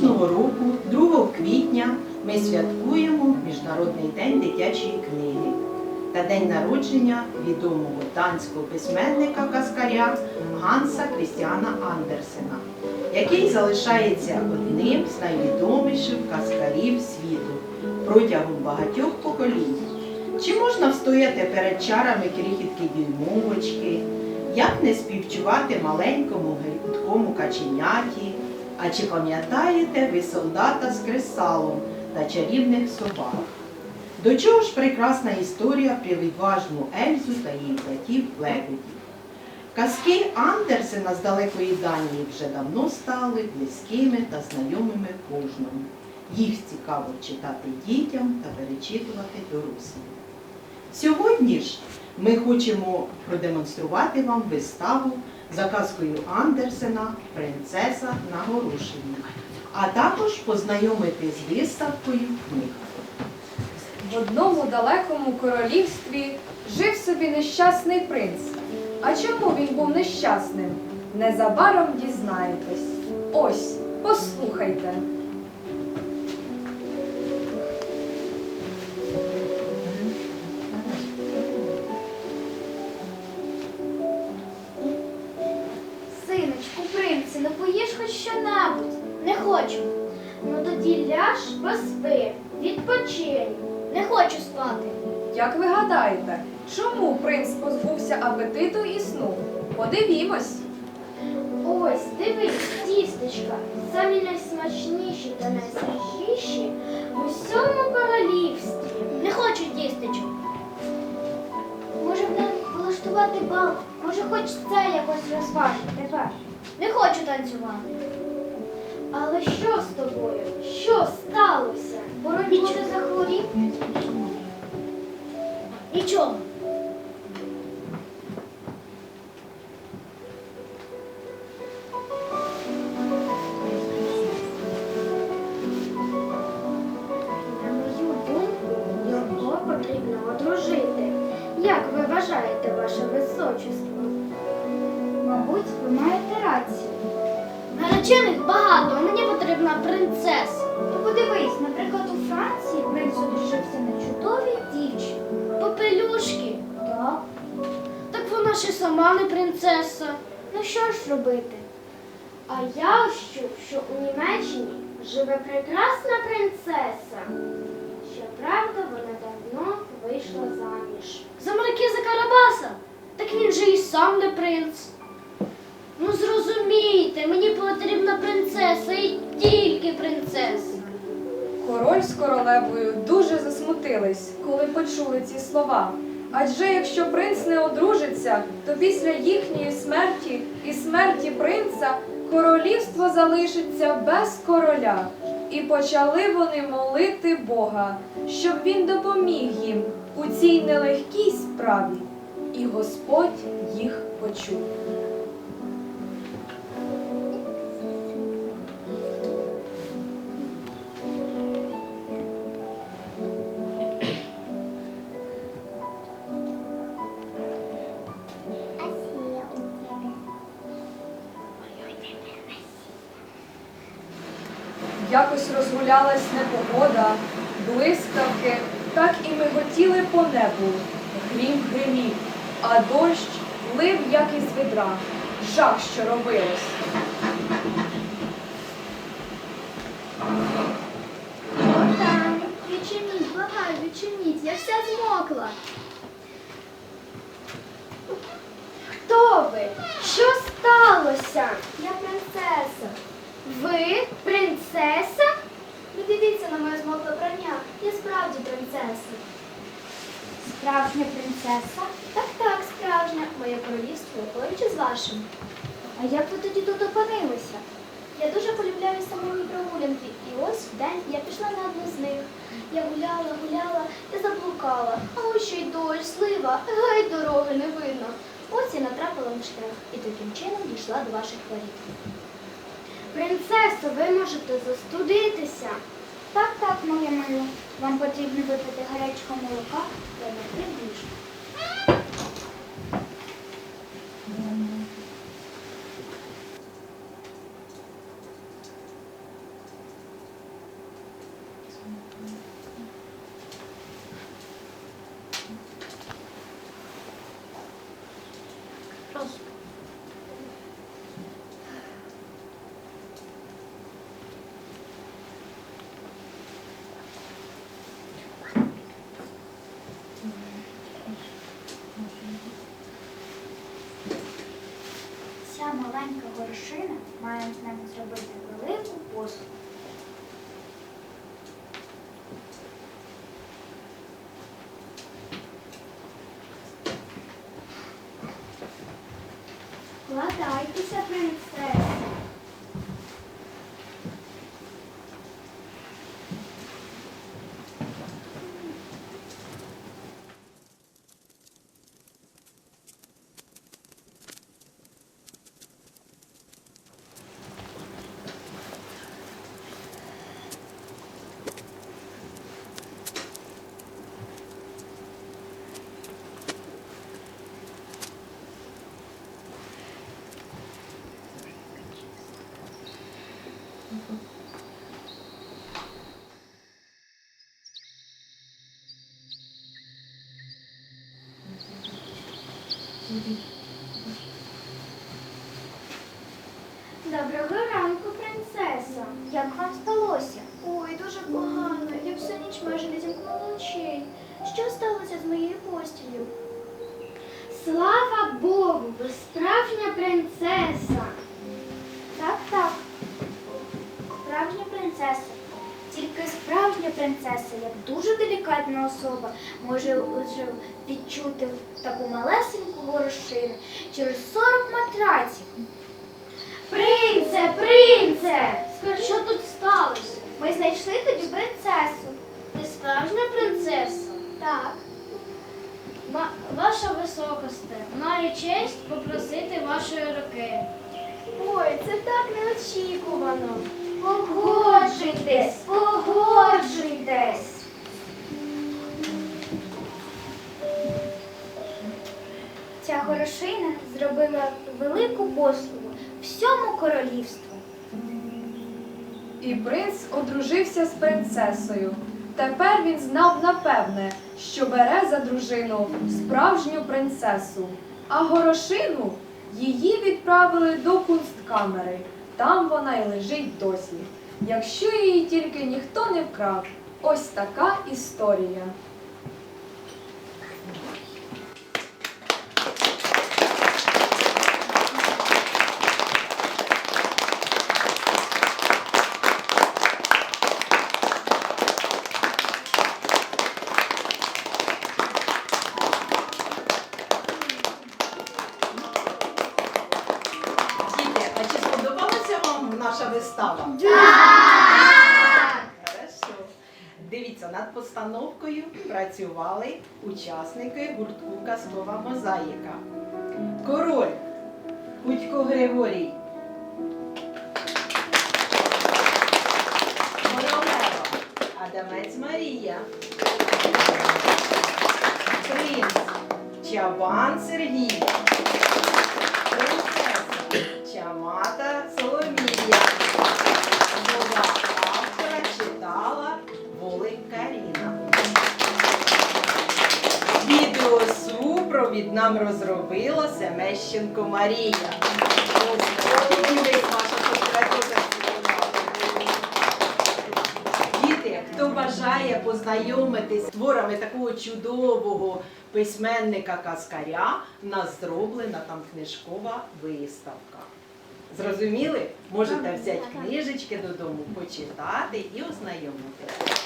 Кожного року, 2 квітня, ми святкуємо Міжнародний день дитячої книги та день народження відомого данського письменника каскаря Ганса Крістіана Андерсена, який залишається одним з найвідоміших каскарів світу протягом багатьох поколінь. Чи можна встояти перед чарами крихітки дюймовочки? Як не співчувати маленькому гидкому каченяті? А чи пам'ятаєте ви солдата з кресалом та чарівних собак? До чого ж прекрасна історія про відважну Ельзу та її братів лебедів? Казки Андерсена з далекої Данії вже давно стали близькими та знайомими кожному. Їх цікаво читати дітям та перечитувати дорослим. Сьогодні ж ми хочемо продемонструвати вам виставу за казкою Андерсена Принцеса на горошині, а також познайомити з виставкою книг. В одному далекому королівстві жив собі нещасний принц. А чому він був нещасним? Незабаром дізнаєтесь. Ось, послухайте. Що-небудь? Не хочу. Ну тоді ляж, поспи, відпочинь. Не хочу спати. Як ви гадаєте, чому принц позбувся апетиту і сну? Подивімось. Ось, дивись, тістечка, самі найсмачніші та найсвіжіші в усьому королівстві. Не хочу тістечок. Може, нам влаштувати бал? Може, хоч це якось розважити тепер? Не хочу танцювати. Але що з тобою? Що сталося? Боронь Боже захворів? Нічого. На мою думку, його потрібно одружити. Як ви вважаєте, ваше височество? Мабуть, ви маєте рацію. Наречених багато, а мені потрібна принцеса. То подивись, наприклад, у Франції принц одружився на чудовій дівчині. Попелюшки. Так. Так вона і сама не принцеса. Ну що ж робити? А я чув, що у Німеччині живе прекрасна принцеса. Щоправда, вона давно вийшла заміж. За маркіза Карабаса? Так він же і сам не принц. Ну зрозумійте, мені потрібна принцеса і тільки принцеса. Король з королевою дуже засмутились, коли почули ці слова. Адже якщо принц не одружиться, то після їхньої смерті і смерті принца королівство залишиться без короля. І почали вони молити Бога, щоб він допоміг їм у цій нелегкій справі. І Господь їх почув. Якось розгулялась непогода, блискавки, так і миготіли по небу. Грім гримів, а дощ лив, як із відра. Жах, що робилось. Богдан, відчиніть, благаю, відчиніть, я вся змокла. Хто ви? Що сталося? Я принцеса. Ви принцеса? Не дивіться на моє змокле прання. Я справді принцеса. Справжня принцеса? Так, так, справжня. Моє королівство поруч із вашим. А як ви тоді тут опинилися? Я дуже полюбляю самотні прогулянки, і ось в день я пішла на одну з них. Я гуляла, гуляла і заблукала, а ось ще й дощ, слива, геть дороги не видно. Ось я натрапила на шлях і таким чином дійшла до ваших воріт. Принцесо, ви можете застудитися. Так, так, моя мило. Вам потрібно випити гарячого молока та напити має з нами зробити велику послугу. Вкладайтеся, принцеса. Доброго ранку, принцесо. Як вам спалося? Ой, дуже погано. Я всю ніч майже не зімкнула очей. Що сталося з моєю постіллю? Слава Богу, ви справжня принцеса. Так, так. Справжня принцеса. Тільки справжня принцеса, як дуже делікатна особа, може лише відчути таку малесеньку горошину через 40 матраців. Принце, принце! Що тут сталося? Ми знайшли тобі принцесу. Ти справжня принцеса? Так. Ваша високосте, маю честь попросити вашої руки. Ой, це так неочікувано. Погоджуйтесь, погоджуйтесь. Ця горошина зробила велику послугу всьому королівству. І принц одружився з принцесою. Тепер він знав напевне, що бере за дружину справжню принцесу, а горошину її відправили до кунсткамери. Там вона й лежить досі. Якщо її тільки ніхто не вкрав. Ось така історія. Діти, а чи сподобалася вам наша вистава? Хорошо. Дивіться, над постановкою працювали учасники гуртку Казкова мозаїка. Король Кудько Григорій. Королева Адамець Марія. Принц Чабан Сергій. Принцеса Чамата Відеосупровід нам розробила Семещенко Марія. Діти, хто бажає познайомитись з творами такого чудового письменника Каскаря, в нас зроблена там книжкова виставка. Зрозуміли? Можете взяти книжечки додому, почитати і ознайомитися.